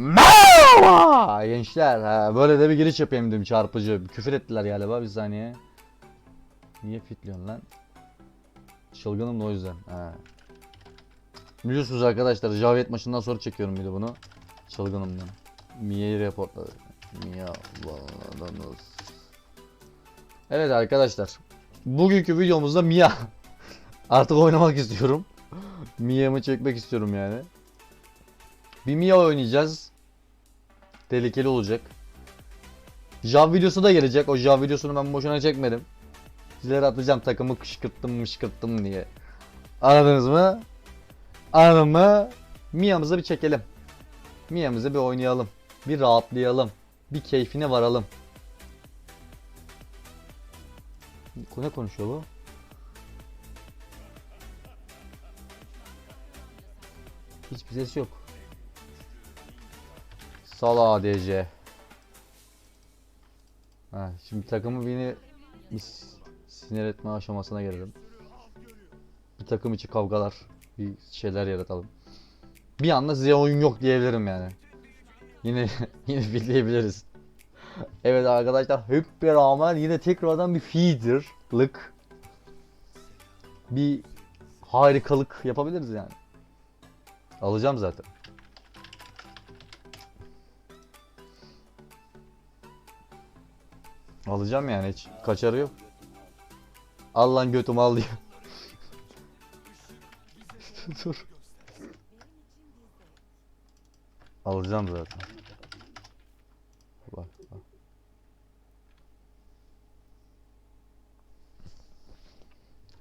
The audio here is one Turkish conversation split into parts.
Merhaba gençler. Ha, böyle de bir giriş yapayım dedim çarpıcı. Küfür ettiler galiba bir saniye. Niye fitliyorsun lan? Çılgınım da o yüzden. Ha. Biliyorsunuz arkadaşlar Javiyet maçından sonra çekiyorum bir de bunu. Çılgınımdan. Mia'yı reportladı. Mia bağlanız. Evet arkadaşlar. Bugünkü videomuzda Mia. Artık oynamak istiyorum. Mia'mı çekmek istiyorum yani. Bir Mia oynayacağız. Tehlikeli olacak. Jav videosu da gelecek. O Jav videosunu ben boşuna çekmedim. Sizlere atacağım takımı kışkırttım mışkırttım diye. Anladınız mı? Anladın mı? Mia'mızı bir çekelim. Mia'mızı bir oynayalım. Bir rahatlayalım. Bir keyfine varalım. Ne konuşuyor bu? Hiçbir ses yok. Sala ADC. Ha, şimdi takımı beni bir sinir etme aşamasına gelelim. Bir takım içi kavgalar, bir şeyler yaratalım. Bir anda size oyun yok diyebilirim yani. Yine yine fitleyebiliriz. evet arkadaşlar hep beraber yine tekrardan bir feeder'lık bir harikalık yapabiliriz yani. Alacağım zaten. Alacağım yani hiç kaçarı yok. Al lan götümü al diyor. Dur. Alacağım zaten. Bak, bak.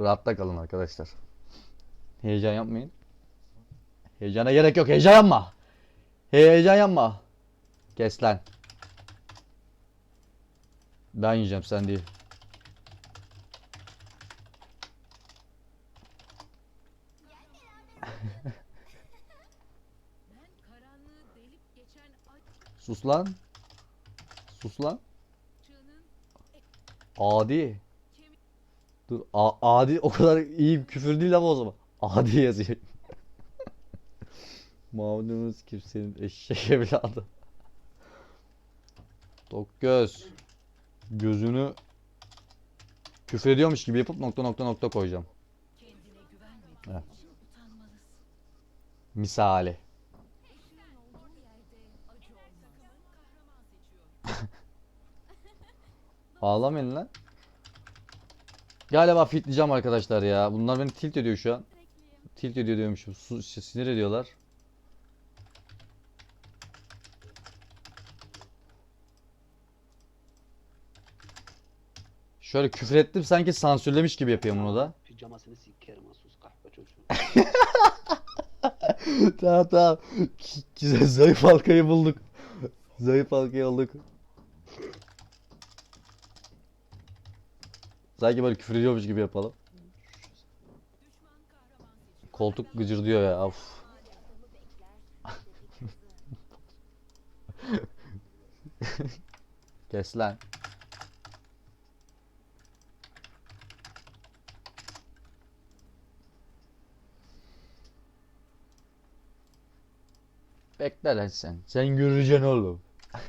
Rahatta kalın arkadaşlar. Heyecan yapmayın. Heyecana gerek yok. Heyecan yapma. Heyecan yapma. Kes lan. Ben yiyeceğim sen değil. Sus lan. Sus lan. Adi. Dur. A- adi o kadar iyi küfür değil ama o zaman. Adi yazıyor. Malumunuz kimsenin eşek evladı. Tok göz. Gözünü küfür ediyormuş gibi yapıp nokta nokta nokta koyacağım. Evet. Misali. Ağlamayın lan. Galiba fitleyeceğim arkadaşlar ya. Bunlar beni tilt ediyor şu an. Tilt ediyor diyormuşum. Sinir ediyorlar. Şöyle küfür ettim sanki sansürlemiş gibi yapıyorum bunu da. Pijamasını sikerim ha sus kahpe çocuğu. tamam tamam. Güzel zayıf halkayı bulduk. Zayıf halkayı bulduk. Sanki böyle küfür ediyormuş gibi yapalım. Koltuk gıcırdıyor ya. Of. Kes lan. Bekle lan sen. Sen göreceksin oğlum.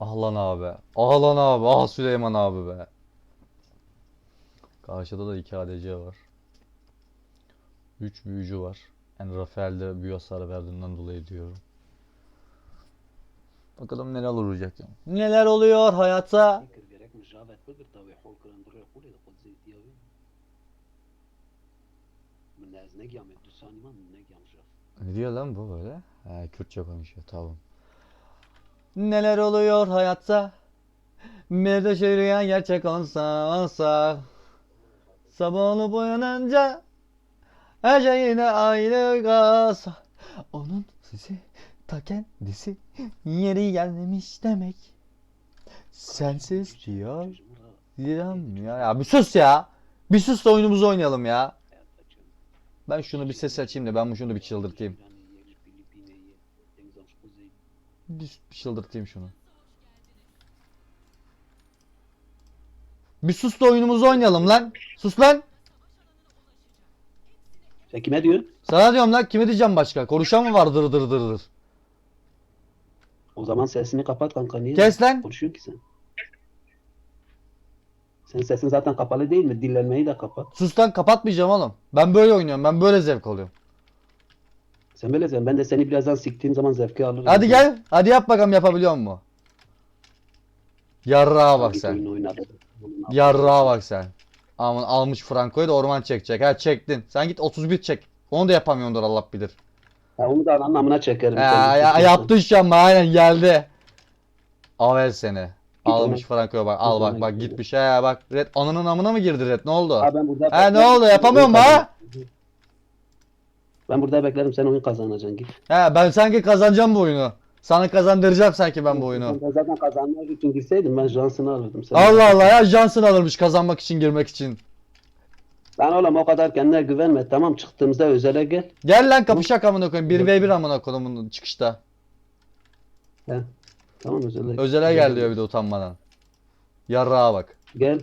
Ah lan abi. Ah lan abi. Ah Süleyman abi be. Karşıda da 2 ADC var. 3 büyücü var. Yani Rafael de büyü hasarı verdiğinden dolayı diyorum. Bakalım neler olacak ya. Neler oluyor hayatta? sevdiği oyun. Min ez negiyam et dusan iman min negiyam. Ne diyor lan bu böyle? He, Kürtçe konuşuyor tamam. Neler oluyor hayatta? Bir de gerçek olsa olsa Sabah olup uyanınca Her şey yine aynı gaz Onun sesi ta kendisi Yeri gelmemiş demek Sensiz diyor Diyorum ya, ya bir sus ya Bir sus da oyunumuzu oynayalım ya. Ben şunu bir ses açayım da ben şunu bir çıldırtayım. Bir çıldırtayım şunu. Bir sus da oyunumuzu oynayalım lan. Sus lan. Sen kime diyorsun? Sana diyorum lan kime diyeceğim başka? Konuşan mı var dır dır dır dır. O zaman sesini kapat kanka niye? Kes lan. Konuşuyorsun ki sen. Senin sesin zaten kapalı değil mi? Dillenmeyi de kapat. Sus lan kapatmayacağım oğlum. Ben böyle oynuyorum. Ben böyle zevk alıyorum. Sen böyle sen. Ben de seni birazdan siktiğim zaman zevki alırım. Hadi gel. Hadi yap bakalım yapabiliyor mu? Yarrağa bak sen. Yarrağa bak sen. Aman almış Franco'yu da orman çekecek. Ha çektin. Sen git 31 çek. Onu da yapamıyordur Allah bilir. Ha, onu da ananın amına çekerim. Ya, git yaptın şu an aynen geldi. Avel seni. Almış Franco'ya bak. Al bak bak git. gitmiş. He bak. Red ananın amına mı girdi Red? Ne oldu? Ha, ben burada Ha, ne oldu? Yapamıyor mu Oyun ha? Ben burada beklerim sen oyun kazanacaksın git. He ben sanki kazanacağım bu oyunu. Sana kazandıracağım sanki ben bu oyunu. Ben zaten kazanmak için girseydim ben şansını alırdım. Sen Allah Allah ya Johnson alırmış kazanmak için girmek için. Lan oğlum o kadar kendine güvenme. Tamam çıktığımızda özele gel. Gel lan kapışak amına koyayım. 1v1 amına koyayım çıkışta. He. Tamam özele. Özele gel diyor bir de utanmadan. Yarrağa bak. Gel.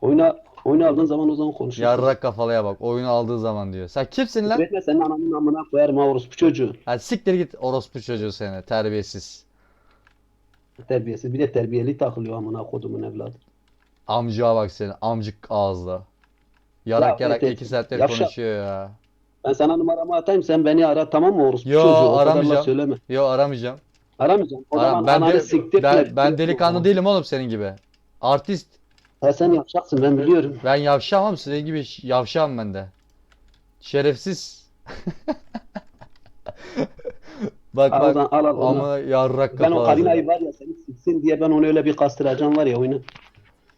Oyna oyunu aldığın zaman o zaman konuşuruz. Yarrak kafalıya bak. Oyunu aldığı zaman diyor. Sen kimsin lan? Üretme senin ananın amına koyarım ha orospu çocuğu. Ha siktir git orospu çocuğu seni. Terbiyesiz. Terbiyesiz. Bir de terbiyeli takılıyor amına kodumun evladı. Amcaya bak seni. Amcık ağızlı. Yarak Ya, yarak evet, iki saattir yavşak. konuşuyor ya. Ben sana numaramı atayım sen beni ara tamam mı orospu Yo, çocuğu? O kadar aramayacağım. laf söyleme. Yo aramayacağım. Aramayacağım. O Aram. zaman Ben, de- siktir. ben, ben delikanlı değilim oğlum senin gibi. Artist. Ha, sen yapacaksın ben biliyorum. Ben yavşağım oğlum senin gibi yavşağım ben de. Şerefsiz. Bak Al, bak. al al onu. Ama yarrak Ben o karinayı var ya seni siksin diye ben onu öyle bir kastıracağım var ya oyunu.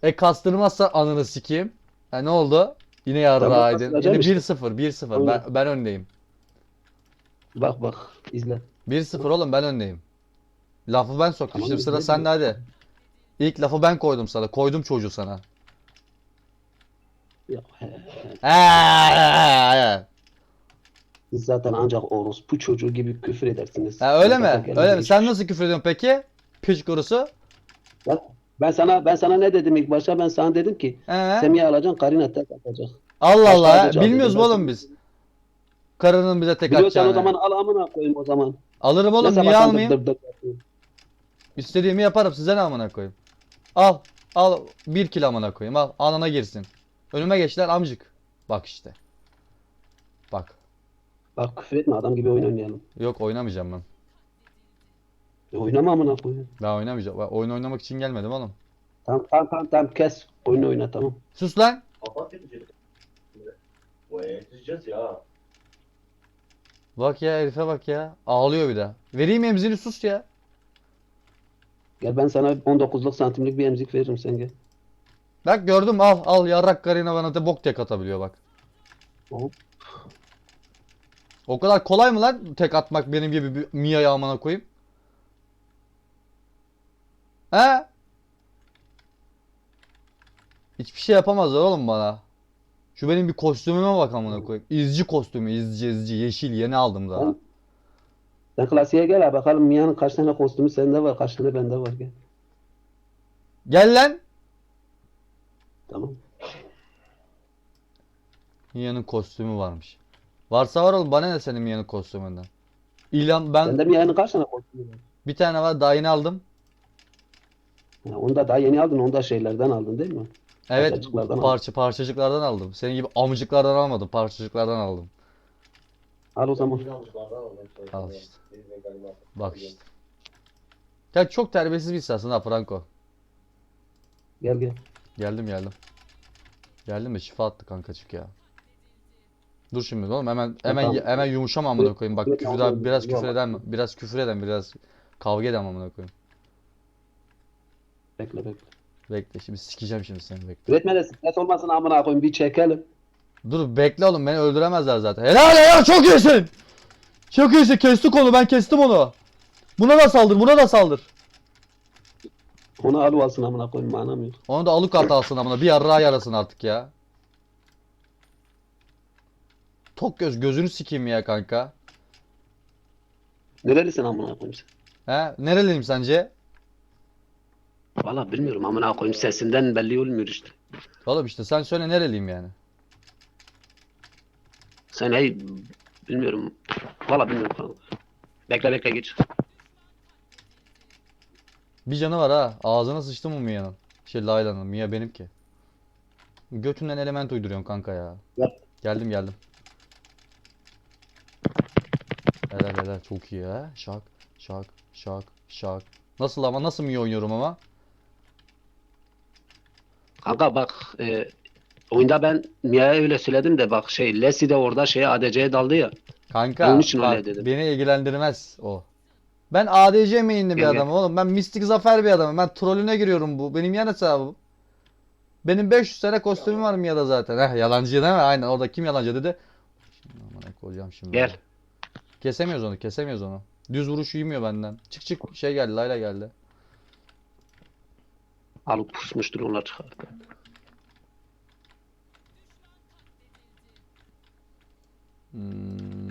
E kastırmazsa ananı sikeyim. Ha ne oldu? Yine yarraydın. kastıracağım Yine işte. 1-0 1-0. Oyna. Ben, ben öndeyim. Bak bak izle. 1-0 oğlum ben öndeyim. Lafı ben soktum. Tamam, Şimdi sıra sende hadi. İlk lafı ben koydum sana. Koydum çocuğu sana. Ya, he. Siz zaten ancak orospu çocuğu gibi küfür edersiniz. Ha öyle mi? Öyle mi? Sen nasıl küfür ediyorsun peki? Piç kurusu. Ben, ben sana ben sana ne dedim ilk başta? Ben sana dedim ki He? Semih'i alacaksın, Karina tek atacak. Allah Allah Bilmiyoruz mu oğlum biz? Karının bize tek Biliyorsan o atacağını. zaman al amına koyayım o zaman. Alırım oğlum niye almayayım? dır dır yapıyorsun? İstediğimi yaparım size ne amına koyayım. Al. Al bir kilo amına koyayım al. Anana girsin. Önüme geçtiler amcık. Bak işte. Bak. Bak küfür etme adam gibi oyun oynayalım. Yok oynamayacağım ben. E, oynama amına koyayım. Ben oynamayacağım. Ben oyun oynamak için gelmedim oğlum. Tamam tamam tamam tamam kes. Oyunu oyna tamam. Sus lan. Kapat edeceğiz. Edeceğiz ya. Bak ya herife bak ya. Ağlıyor bir de. Vereyim emzini sus ya. Gel ben sana 19'luk santimlik bir emzik veririm sen gel. Bak gördüm al al yarrak karına bana da bok tek atabiliyor bak. Hop. O kadar kolay mı lan tek atmak benim gibi bir Mia'ya amına koyayım? He? Hiçbir şey yapamazlar oğlum bana. Şu benim bir kostümüme bak amına koyayım. İzci kostümü, izci izci yeşil yeni aldım daha. Sen, sen klasiğe gel ha bakalım Mia'nın kaç tane kostümü sende var kaç tane bende var gel. Gel lan. Tamam. Mia'nın kostümü varmış. Varsa var oğlum bana ne senin Mia'nın kostümünden. İlan ben Sende Mia'nın kaç tane kostümü var? bir tane var daha yeni aldım. Ha, onu da daha yeni aldın onu da şeylerden aldın değil mi? Evet Parçacıklardan parça parçacıklardan aldım. Senin gibi amcıklardan almadım. Parçacıklardan aldım. Al o zaman. Al işte. Bak işte. Ya çok terbiyesiz bir insansın ha Franco. Gel gel. Geldim geldim. Geldim de şifa attı kankacık ya. Dur şimdi oğlum hemen hemen tamam. hemen yumuşama amına koyayım. Bak küfür yok, biraz küfür eden biraz küfür eden biraz kavga eden amına koyayım. Bekle bekle. Bekle şimdi sikeceğim şimdi seni bekle. Üretme de stres olmasın amına koyayım bir çekelim. Dur bekle oğlum beni öldüremezler zaten. Helal ya çok iyisin. Çok iyisin kestik onu ben kestim onu. Buna da saldır buna da saldır. Onu al alsın amına koyayım manam yok. Onu da alık at alsın amına bir yarrağı yarasın artık ya. Tok göz gözünü sikeyim ya kanka. Nerelisin amına koyayım sen? He nereliyim sence? Valla bilmiyorum amına koyayım sesinden belli olmuyor işte. Oğlum işte sen söyle nereliyim yani. Sen hey bilmiyorum. Valla bilmiyorum kanka. Bekle bekle geç. Bir canı var ha. Ağzına sıçtı mı Mia'nın? Şey Layla'nın. Mia benimki. Götünden element uyduruyorsun kanka ya. Yap. Geldim geldim. Helal helal çok iyi ha. Şak şak şak şak. Nasıl ama nasıl Mia oynuyorum ama? Kanka bak e, oyunda ben Mia'ya öyle söyledim de bak şey Leslie de orada şeye ADC'ye daldı ya. Kanka Onun için bak, öyle dedim. beni ilgilendirmez o. Ben ADC main'li bir gel. adamım oğlum. Ben Mistik Zafer bir adamım. Ben trollüne giriyorum bu. Benim yan hesabım. Benim 500 tane kostümüm var Mia'da zaten. Heh, yalancı değil mi? Aynen orada kim yalancı dedi. Amına koyacağım şimdi. Gel. Kesemiyoruz onu, kesemiyoruz onu. Düz vuruş yemiyor benden. Çık çık şey geldi, Layla geldi. Alıp pusmuştur onlar çıkardı. Hmm.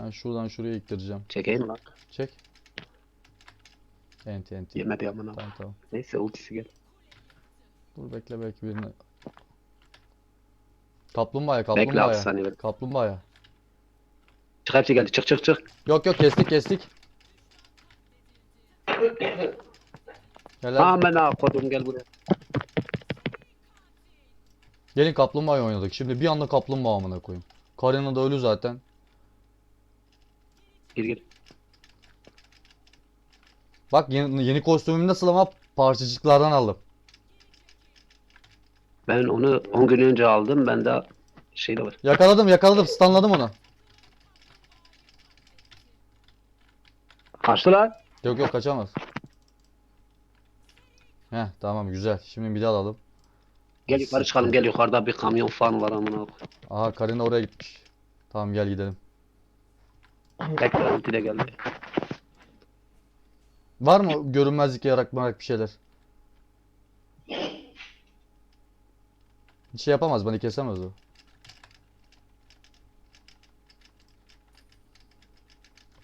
Ben şuradan şuraya iktireceğim. Çekeyim lan. Çek. Enti enti. Yemedi amına. Tamam tamam. Neyse ultisi gel. Dur bekle belki birini. Kaplumbağaya, Bekle 6 kaplumbağaya. saniye. Kaplumbağaya. Çık hepsi geldi. Çık çık çık. Yok yok kestik kestik. Helal. Amına kodum gel buraya. Gelin kaplumbağa oynadık. Şimdi bir anda kaplumbağa amına koyayım. Karina da ölü zaten. Gir gir. Bak yeni, yeni kostümüm nasıl ama parçacıklardan aldım. Ben onu 10 gün önce aldım. Ben de şey de var. Yakaladım yakaladım stunladım onu. Kaçtı lan. Yok yok kaçamaz. Heh tamam güzel. Şimdi bir de alalım. Gel yukarı çıkalım. Gel yukarıda bir kamyon falan var amına. koyayım. Aha Karina oraya gitmiş. Tamam gel gidelim. Bekle ulti de geldi. Var mı görünmezlik yarak marak bir şeyler? Bir şey yapamaz beni kesemez o.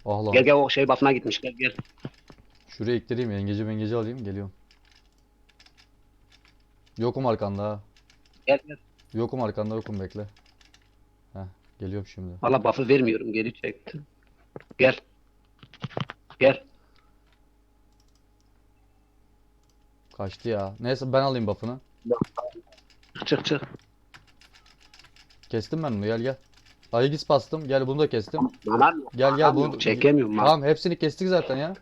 Ah lan. Gel gel o şey buff'ına gitmiş. Gel gel. Şuraya iktireyim yengeci mengeci alayım geliyorum. Yokum arkanda ha. Gel gel. Yokum arkanda yokum bekle. Heh geliyorum şimdi. Valla buff'ı vermiyorum. Geri çektim. Gel. Gel. Kaçtı ya. Neyse ben alayım buff'ını. Çık çık çık. Kestim ben onu gel gel. Aegis bastım. Gel bunu da kestim. Lan Gel gel bunu. Çekemiyorum lan. Tamam hepsini kestik zaten ya.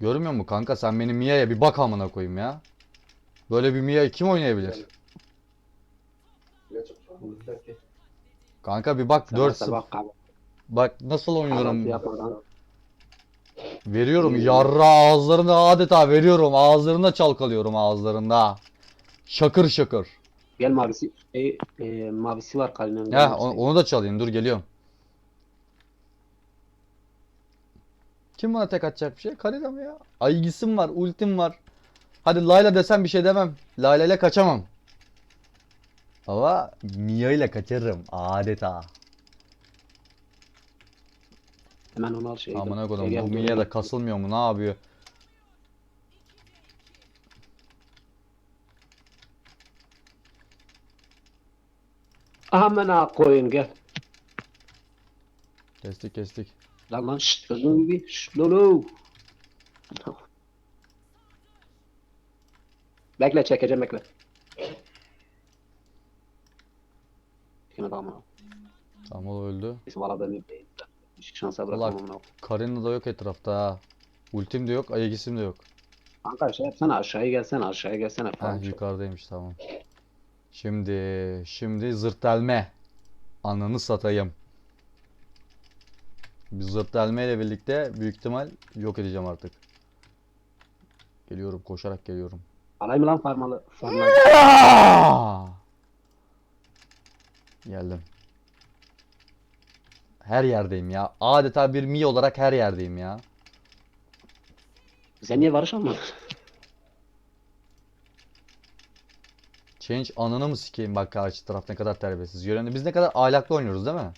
Görmüyor musun kanka sen benim Mia'ya bir bak amına koyayım ya. Böyle bir Mia'yı kim oynayabilir? Kanka bir bak Sen 4 mesela bak. Bak nasıl oynuyorum. Veriyorum yarra ağızlarında adeta veriyorum. Ağızlarında çalkalıyorum ağızlarında. Şakır şakır. Gel mavisi. E, e, mavisi var Kalina'nın. Ya mavisi. o- onu da çalayım dur geliyorum. Kim bana tek atacak bir şey? Karina mı ya? Aygisim var, ultim var. Hadi Layla desem bir şey demem. Layla ile kaçamam. Ama Mia ile kaçarım adeta. Hemen onu al şey. Amına koydum Gel, bu Mia da kasılmıyor mu? Ne yapıyor? Amına koyayım gel. Kestik kestik. Lan lan şşt gözün gibi. Şşt lolo. Bekle çekeceğim bekle. Kime damla? Tamam o öldü. Neyse valla ben bir Hiç şansa Ulan. bırakmam amına. Karina da yok etrafta ha. Ultim de yok, Aegis'im de yok. Kanka şey yapsana aşağıya gelsene aşağıya gelsene Ha falan. yukarıdaymış tamam. Şimdi şimdi zırt delme. Ananı satayım. Bir zırt ile birlikte büyük ihtimal yok edeceğim artık. Geliyorum koşarak geliyorum. Alayım lan farmalı. Farmalı. Geldim. Her yerdeyim ya. Adeta bir mi olarak her yerdeyim ya. Sen niye varış ama? Change ananı mı sikeyim bak karşı taraf ne kadar terbiyesiz. Görüyorsun biz ne kadar ahlaklı oynuyoruz değil mi?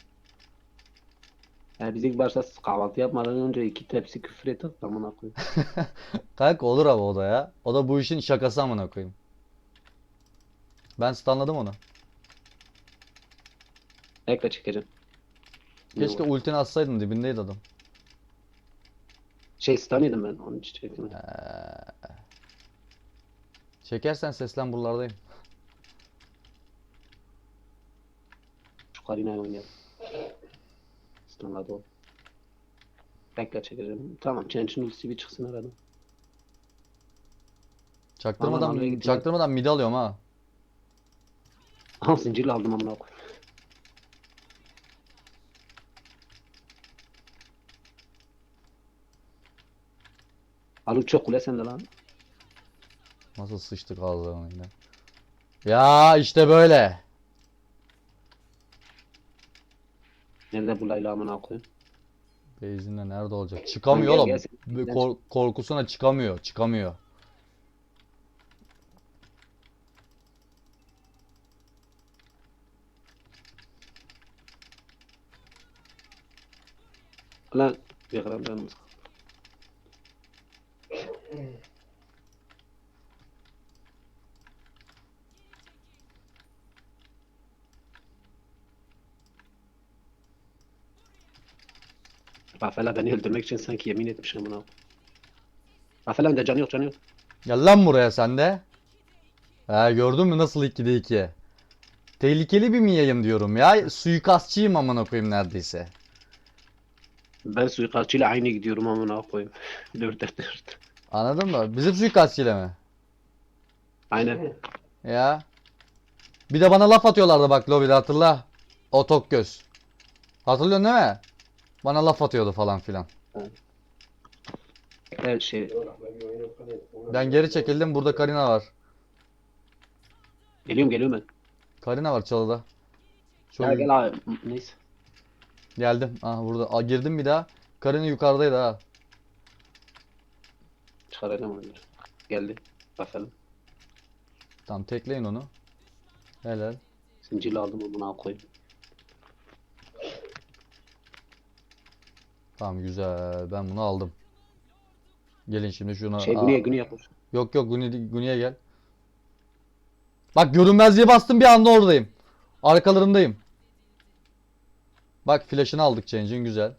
Yani biz ilk başta kahvaltı yapmadan önce iki tepsi küfür ettik. Amına koyayım. Kanka olur ama o da ya. O da bu işin şakası amına koyayım. Ben stunladım onu. Ekle çekeceğim. Keşke ultini atsaydın dibindeydi adam. Şey stun yedim ben. Onun için çektim. Çekersen seslen buralardayım. Şu Karina'yı oynayalım. Stunladı o. Ekle çekeceğim. Tamam. Chench'in ultisi bir çıksın aradan. Aman, Çaktırmadan oraya gittiler. çaktırmadan mid alıyorum ha. Aha zincirle aldım amına koyayım. Haluk çok kule sende lan. Nasıl sıçtık ağzına yine. Ya işte böyle. Nerede bu Layla amına koyayım? Beyzinde nerede olacak? Çıkamıyor Gel, oğlum. gel, sen- Bir gel. kor- korkusuna çıkamıyor. Çıkamıyor. Lan bir gram canımız kaldı. Rafela beni öldürmek için sanki yemin etmiş amına. koyayım. Rafela de canı yok canı yok. Gel lan buraya sen de. Ha gördün mü nasıl 2'de 2? Tehlikeli bir miyayım diyorum ya. Suikastçıyım amına koyayım neredeyse. Ben suikastçıyla aynı gidiyorum amına koyayım. Dört dört. Anladın mı? Bizim suikastçıyla mi? Aynen. Ya. Bir de bana laf atıyorlardı bak lobide hatırla. O tok göz. Hatırlıyorsun değil mi? Bana laf atıyordu falan filan. Evet şey. Ben geri çekildim. Burada Karina var. Geliyorum geliyorum ben. Karina var çalıda. Çok Gel gel abi. Neyse. geldim. Ah burada. Aa, girdim bir daha. Karina yukarıdaydı ha. Çıkaracağım onları. Geldi. Bakalım. Tamam tekleyin onu. Helal. Zincirle aldım amına koyayım. Tamam güzel. Ben bunu aldım. Gelin şimdi şuna. Şey Aa, güneye yapmış. Yok yok Guni, Guni'ye gel. Bak görünmezliğe bastım bir anda oradayım. Arkalarındayım. Bak flash'ını aldık Change'in güzel.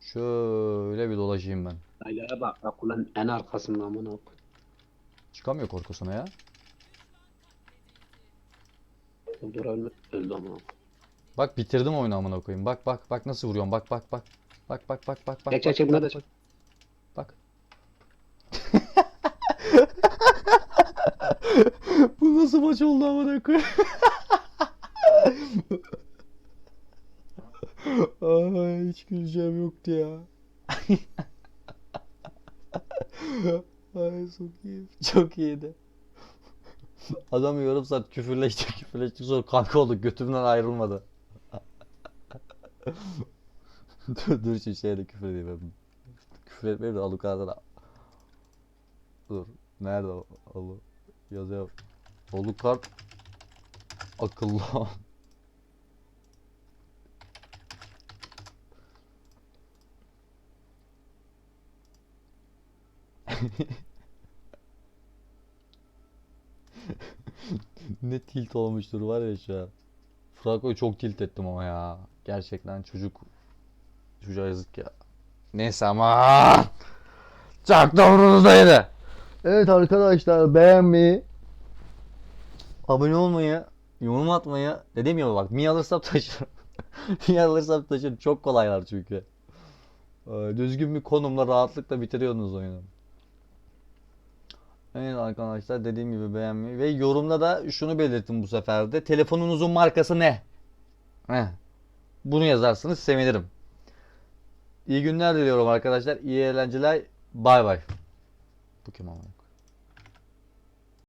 Şöyle bir dolaşayım ben. Layla'ya bak. Bak ulan en arkasında amına koyayım. Çıkamıyor korkusuna ya. Ölme. Öldü amına koyayım. Bak bitirdim oyunu amına koyayım. Bak bak bak nasıl vuruyorum. Bak bak bak. Bak bak bak bak bak. Buna bak, da bak. Bak. Bu nasıl maç oldu amına koyayım? Ay hiç güleceğim yoktu ya. Ay çok iyi. Çok iyiydi. Adam yarım saat küfürleşti küfürleşti sonra kanka olduk götümden ayrılmadı. dur dur şu şeye küfür edeyim ben. Küfür etmeyeyim de Alucard'a Dur. Nerede o? Alu? Yazıyor. Alucard akıllı ol. Ne tilt olmuştur var ya şu an. Franco'yu çok tilt ettim ama ya. Gerçekten çocuk çocuğa yazık ya. Neyse ama çok da umurumuzdaydı. Evet arkadaşlar beğenmeyi, abone olmayı, yorum atmayı dediğim gibi bak mi alırsam taşırım. mi alırsam taşırım. Çok kolaylar çünkü. Ee, Düzgün bir konumla rahatlıkla bitiriyorsunuz oyunu. Evet arkadaşlar dediğim gibi beğenmeyi ve yorumda da şunu belirtin bu sefer de. Telefonunuzun markası ne? Heh. Bunu yazarsanız sevinirim. İyi günler diliyorum arkadaşlar. İyi eğlenceler. Bay bay. Bu kim ama?